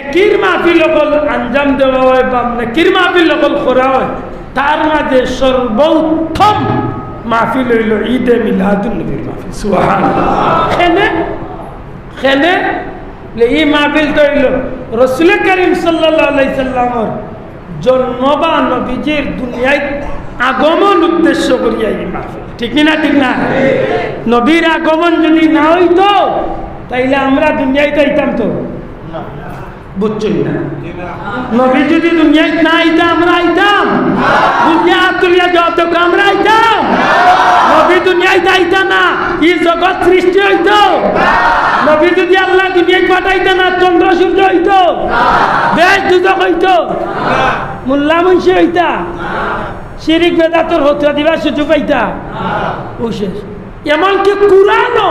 নেকির মাহফিল অকল আঞ্জাম দেওয়া হয় বা নেকির মাহফিল অকল করা হয়? তার মাঝে সর্বোত্তম মাহফিল হইল ঈদে মিলাদুল নবীর মাহফিল। সুহান খেনে খেনে এই মাহফিল তো হইল রসুল করিম সাল্লাহ সাল্লামর জন্ম বা নবীজির দুনিয়ায় আগমন উদ্দেশ্য করিয়া এই মাহফিল। ঠিক না ঠিক না? নবীর আগমন যদি না হইতো, তাইলে আমরা দুনিয়ায় তো আইতাম তো? বুঝছই না? নবী যদি দুনিয়ায় না আইতাম আমরা আইতাম। দুনিয়া তুলিয়া যত আমরা আইতাম। নবী দুনিয়ায় আইতা না ই জগৎ সৃষ্টি হইতো? নবী যদি আল্লাহ দুনিয়ায় পাঠাইতা না চন্দ্র সূর্য হইতো? দেশ দুদক হইতো? মোল্লা মুন্সি হইতা? শিরিক বেদাতর হত্যা দিবা সুযোগ পাইতা? ও শেষ। এমনকি কুরানও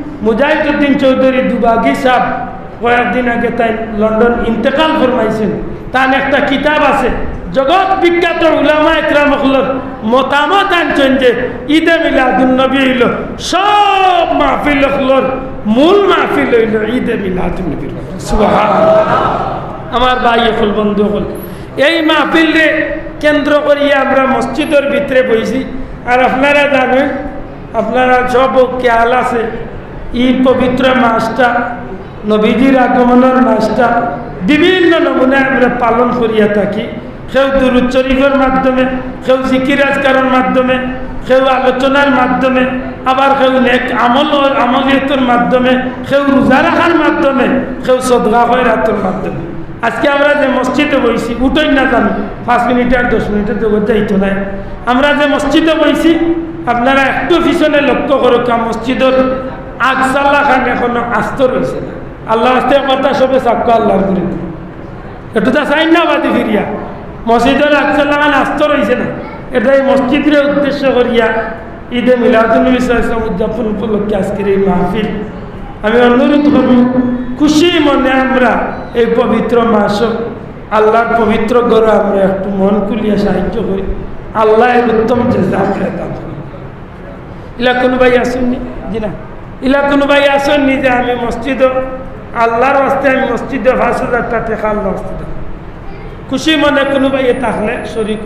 মুজাহিদুদ্দিন চৌধুরী দুবাগি সাহেব কয়েকদিন আগে তাই লন্ডন ইন্তেকাল ফরমাইছেন। তার একটা কিতাব আছে, জগৎ বিখ্যাত উলামা একরামকলর মতামত আনছেন যে ঈদে মিলাদুল নবী হইল, সব মাহফিল মূল মাহফিল হইল ঈদে মিলাদুল নবীর আমার ভাই হল বন্ধু হল এই মাহফিলে কেন্দ্র করিয়া আমরা মসজিদের ভিতরে বইছি। আর আপনারা জানেন, আপনারা সব খেয়াল আছে ই পবিত্র মাসটা, নবীজির আগমনের মাসটা, বিভিন্ন নমুনে আমরা পালন করিয়া থাকি। কেউ দুরুদ শরীফের মাধ্যমে কেউ জিকির আজকারের মাধ্যমে কেউ আলোচনার মাধ্যমে, আবার কেউ নেক আমল আমলিয়তের মাধ্যমে কেউ রোজা রাখার মাধ্যমে কেউ সদগা রাতের মাধ্যমে। আজকে আমরা যে মসজিদে বইছি উঠোই না জানি, পাঁচ মিনিট আর দশ মিনিটের জগৎ যাইতো নাই। আমরা যে মসজিদে বইছি, আপনারা একটু পিছনে লক্ষ্য করুক মসজিদের আগসাল্লা খান এখনও আস্ত রয়েছে। না আল্লাহ আস্তে কথা সবে সাক্ষ্য আল্লাহর করে একটু তো চাই না বাদি ফিরিয়া। মসজিদের আকসাল্লা খান আস্ত রয়েছে না। এটা এই মসজিদের উদ্দেশ্য করিয়া ঈদে মিলাদুল ইসলাম উদযাপন উপলক্ষে আজকের এই মাহফিল। আমি অনুরোধ করব, খুশি মনে আমরা এই পবিত্র মাস, আল্লাহর পবিত্র গড়ে আমরা একটু মন খুলিয়া সাহায্য করি। আল্লাহ উত্তম চেষ্টা আমরা দান করি ইলা কোনো ভাই আসেননি? জি না। ইলা কোনো ভাই আসেননি নিজে আমি মসজিদ আল্লাহর হস্তে আমি মসজিদে পাঁচ হাজার টাকা আল্লাহ হস্তে খুশি মনে কোনো ভাই তাহলে শরীর